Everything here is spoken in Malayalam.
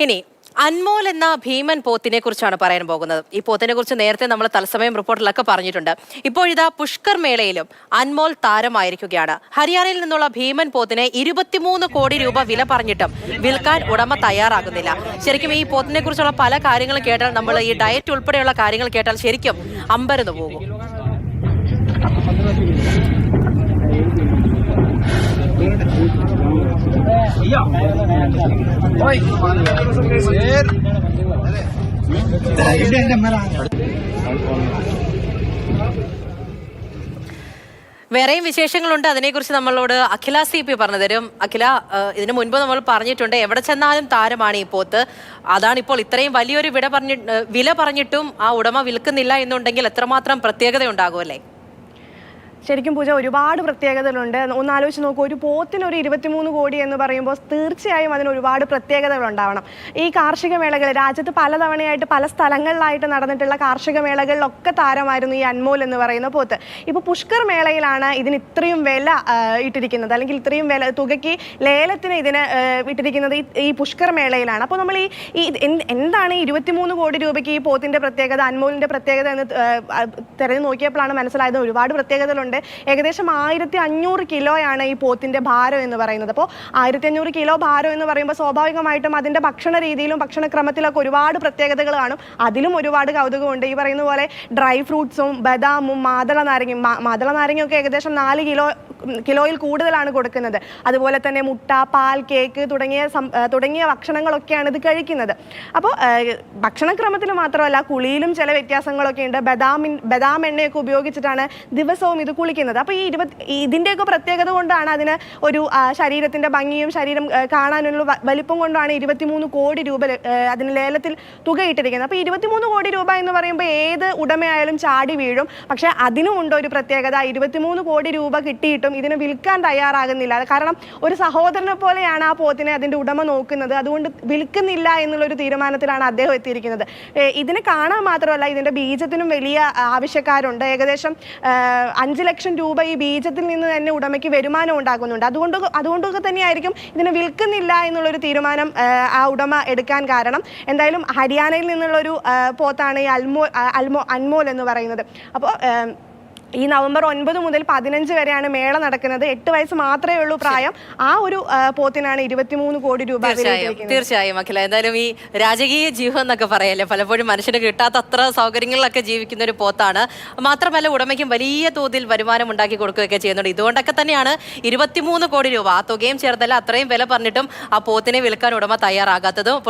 ഇനി അൻമോൽ എന്ന ഭീമൻ പോത്തിനെ കുറിച്ചാണ് പറയാൻ പോകുന്നത്. ഈ പോത്തിനെ കുറിച്ച് നേരത്തെ നമ്മൾ തത്സമയം റിപ്പോർട്ടിലൊക്കെ പറഞ്ഞിട്ടുണ്ട്. ഇപ്പോഴിതാ പുഷ്കർ മേളയിലും അൻമോൽ താരമായിരിക്കുകയാണ്. ഹരിയാനയിൽ നിന്നുള്ള ഭീമൻ പോത്തിനെ ഇരുപത്തിമൂന്ന് കോടി രൂപ വില പറഞ്ഞിട്ടും വിൽക്കാൻ ഉടമ തയ്യാറാകുന്നില്ല. ശരിക്കും ഈ പോത്തിനെ കുറിച്ചുള്ള പല കാര്യങ്ങളും കേട്ടാൽ നമ്മൾ ഈ ഡയറ്റ് ഉൾപ്പെടെയുള്ള കാര്യങ്ങൾ കേട്ടാൽ ശരിക്കും അമ്പരന്ന് പോകും. വേറെയും വിശേഷങ്ങളുണ്ട്. അതിനെക്കുറിച്ച് നമ്മളോട് അഖില സി പി പറഞ്ഞു തരും. അഖില ഇതിനു മുൻപ് നമ്മൾ പറഞ്ഞിട്ടുണ്ട് എവിടെ ചെന്നാലും താരമാണ് ഈ പോത്ത്. അതാണ് ഇപ്പോൾ ഇത്രയും വലിയൊരു വില പറഞ്ഞി വില പറഞ്ഞിട്ടും ആ ഉടമ വിൽക്കുന്നില്ല എന്നുണ്ടെങ്കിൽ എത്രമാത്രം പ്രത്യേകത ഉണ്ടാകുമല്ലേ ശരിക്കും പൂജ ഒരുപാട് പ്രത്യേകതകളുണ്ട്. ഒന്ന് ആലോചിച്ച് നോക്കൂ ഒരു പോത്തിന് ഒരു ഇരുപത്തിമൂന്ന് കോടി എന്ന് പറയുമ്പോൾ തീർച്ചയായും അതിന് ഒരുപാട് പ്രത്യേകതകൾ ഉണ്ടാവണം ഈ കാർഷിക മേളകൾ രാജ്യത്ത് പലതവണയായിട്ട് പല സ്ഥലങ്ങളിലായിട്ട് നടന്നിട്ടുള്ള കാർഷിക മേളകളിലൊക്കെ താരമായിരുന്നു ഈ അൻമോൽ എന്ന് പറയുന്ന പോത്ത്. ഇപ്പോൾ പുഷ്കർ മേളയിലാണ് ഇതിന് ഇത്രയും വില ഇട്ടിരിക്കുന്നത്. അല്ലെങ്കിൽ ഇത്രയും വില തുകയ്ക്ക് ലേലത്തിന് ഇതിന് ഇട്ടിരിക്കുന്നത് ഈ- പുഷ്കർ മേളയിലാണ്. അപ്പോൾ നമ്മൾ ഈ എന്താണ് ഈ ഇരുപത്തിമൂന്ന് കോടി രൂപയ്ക്ക് ഈ പോത്തിന്റെ പ്രത്യേകത അൻമോലിന്റെ പ്രത്യേകത എന്ന് തിരഞ്ഞു നോക്കിയപ്പോഴാണ് മനസ്സിലായത് ഒരുപാട് പ്രത്യേകതകളുണ്ട്. ഏകദേശം ആയിരത്തി അഞ്ഞൂറ് കിലോയാണ് ഈ പോത്തിന്റെ ഭാരം എന്ന് പറയുന്നത്. അപ്പോൾ ആയിരത്തി അഞ്ഞൂറ് കിലോ ഭാരം എന്ന് പറയുമ്പോൾ സ്വാഭാവികമായിട്ടും അതിന്റെ ഭക്ഷണ രീതിയിലും ഭക്ഷണക്രമത്തിലൊക്കെ ഒരുപാട് പ്രത്യേകതകൾ കാണും. അതിലും ഒരുപാട് കൗതുകമുണ്ട്. ഈ പറയുന്ന പോലെ ഡ്രൈ ഫ്രൂട്ട്സും ബദാമും മാതള നാരങ്ങയും മാതള നാരങ്ങയൊക്കെ ഏകദേശം നാല് കിലോ കിലോയിൽ കൂടുതലാണ് കൊടുക്കുന്നത്. അതുപോലെ തന്നെ മുട്ട പാൽ കേക്ക് തുടങ്ങിയ തുടങ്ങിയ ഭക്ഷണങ്ങളൊക്കെയാണ് ഇത് കഴിക്കുന്നത്. അപ്പോൾ ഭക്ഷണക്രമത്തിൽ മാത്രമല്ല കുളിയിലും ചില വ്യത്യാസങ്ങളൊക്കെ ഉണ്ട്. ബദാമിൻ ബദാം എണ്ണയൊക്കെ ഉപയോഗിച്ചിട്ടാണ് ദിവസവും ഇത് കുളിക്കുന്നത്. അപ്പോൾ ഈ ഇരുപത്തി ഇതിന്റെയൊക്കെ പ്രത്യേകത കൊണ്ടാണ് അതിന് ഒരു ശരീരത്തിന്റെ ഭംഗിയും ശരീരം കാണാനുള്ള വലിപ്പം കൊണ്ടാണ് ഇരുപത്തിമൂന്ന് കോടി രൂപ അതിന് ലേലത്തിൽ തുക ഇട്ടിരിക്കുന്നത്. അപ്പോൾ ഇരുപത്തിമൂന്ന് കോടി രൂപ എന്ന് പറയുമ്പോൾ ഏത് ഉടമയായാലും ചാടി വീഴും. പക്ഷേ അതിനും ഉണ്ട് ഒരു പ്രത്യേകത. ഇരുപത്തിമൂന്ന് കോടി രൂപ കിട്ടിയിട്ടും ഇതിന് വിൽക്കാൻ തയ്യാറാകുന്നില്ല. കാരണം ഒരു സഹോദരനെ പോലെയാണ് ആ പോത്തിനെ അതിന്റെ ഉടമ നോക്കുന്നത്. അതുകൊണ്ട് വിൽക്കുന്നില്ല എന്നുള്ളൊരു തീരുമാനത്തിലാണ് അദ്ദേഹം എത്തിയിരിക്കുന്നത്. ഇതിനെ കാണാൻ മാത്രമല്ല ഇതിന്റെ ബീജത്തിനും വലിയ ആവശ്യക്കാരുണ്ട്. ഏകദേശം അഞ്ച് ലക്ഷം രൂപ ഈ ബീജത്തിൽ നിന്ന് തന്നെ ഉടമയ്ക്ക് വരുമാനം ഉണ്ടാക്കുന്നുണ്ട്. അതുകൊണ്ട് അതുകൊണ്ടൊക്കെ തന്നെയായിരിക്കും ഇതിനെ വിൽക്കുന്നില്ല എന്നുള്ളൊരു തീരുമാനം ആ, ഉടമ എടുക്കാൻ കാരണം. എന്തായാലും ഹരിയാനയിൽ നിന്നുള്ളൊരു പോത്താണ് ഈ അൽമോ അൽമോ അൻമോൽ എന്ന് പറയുന്നത്. അപ്പോൾ ഈ നവംബർ ഒൻപത് മുതൽ പതിനഞ്ച് വരെയാണ് മേള നടക്കുന്നത്. എട്ട് വയസ്സ് മാത്രമേ ഉള്ളൂ പ്രായം. ആ ഒരു പോത്തിനാണ് ഇരുപത്തിമൂന്ന് കോടി രൂപ തീർച്ചയായും തീർച്ചയായും അഖില. എന്തായാലും ഈ രാജകീയ ജീവൻ എന്നൊക്കെ പറയല്ലേ പലപ്പോഴും മനുഷ്യന് കിട്ടാത്ത അത്ര സൗകര്യങ്ങളിലൊക്കെ ജീവിക്കുന്ന ഒരു പോത്താണ്. മാത്രമല്ല ഉടമയ്ക്കും വലിയ തോതിൽ വരുമാനം ഉണ്ടാക്കി കൊടുക്കുകയൊക്കെ ചെയ്യുന്നുണ്ട്. ഇതുകൊണ്ടൊക്കെ തന്നെയാണ് ഇരുപത്തിമൂന്ന് കോടി രൂപ. ആ തുകയും ചേർത്തല്ല അത്രയും വില പറഞ്ഞിട്ടും ആ പോത്തിനെ വിൽക്കാൻ ഉടമ തയ്യാറാകാത്തതും.